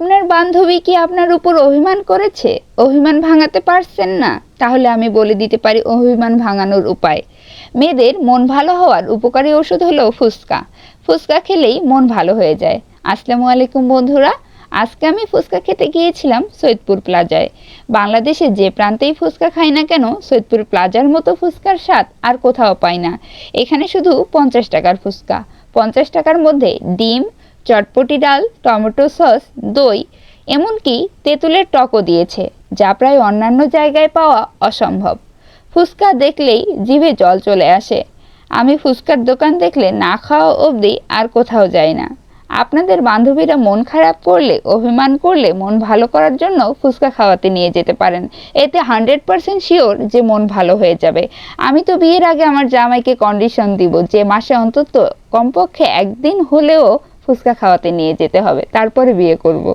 আপনার বান্ধবী কি আপনার উপর অভিমান করেছে? অভিমান ভাঙাতে পারছেন না। তাহলে আমি বলে দিতে পারি অভিমান ভাঙানোর উপায়। মেয়েদের মন ভালো হওয়ার উপকারী ওষুধ হলো ফুচকা। ফুচকা খেলেই মন ভালো হয়ে যায়। আসসালামু আলাইকুম বন্ধুরা, আজকে আমি ফুচকা খেতে গিয়েছিলাম সৈয়দপুর প্লাজায়। বাংলাদেশে যে প্রান্তেই ফুচকা খাই না কেন, সৈয়দপুর প্লাজার মতো ফুচকার স্বাদ আর কোথাও পাই না। এখানে শুধু পঞ্চাশ টাকার ফুচকা। পঞ্চাশ টাকার মধ্যে ডিম চটপটি ডাল, টমেটো সস, দই, এমনকি তেঁতুলের টকও দিয়েছে, যা প্রায় অন্যান্য জায়গায় পাওয়া অসম্ভব। ফুচকা দেখলেই জিভে জল চলে আসে। আমি ফুচকার দোকান দেখলে না খাওয়া অবধি আর কোথাও যাই না। আপনাদের বান্ধবীরা মন খারাপ করলে, অভিমান করলে মন ভালো করার জন্য ফুচকা খাওয়াতে নিয়ে যেতে পারেন। এতে হান্ড্রেড পারসেন্ট শিওর যে মন ভালো হয়ে যাবে। আমি তো বিয়ের আগে আমার জামাইকে কন্ডিশন দিব যে মাসে অন্তত কমপক্ষে একদিন হলেও ফুচকা খাওয়াতে নিয়ে যেতে হবে তারপরে বিয়ে করব।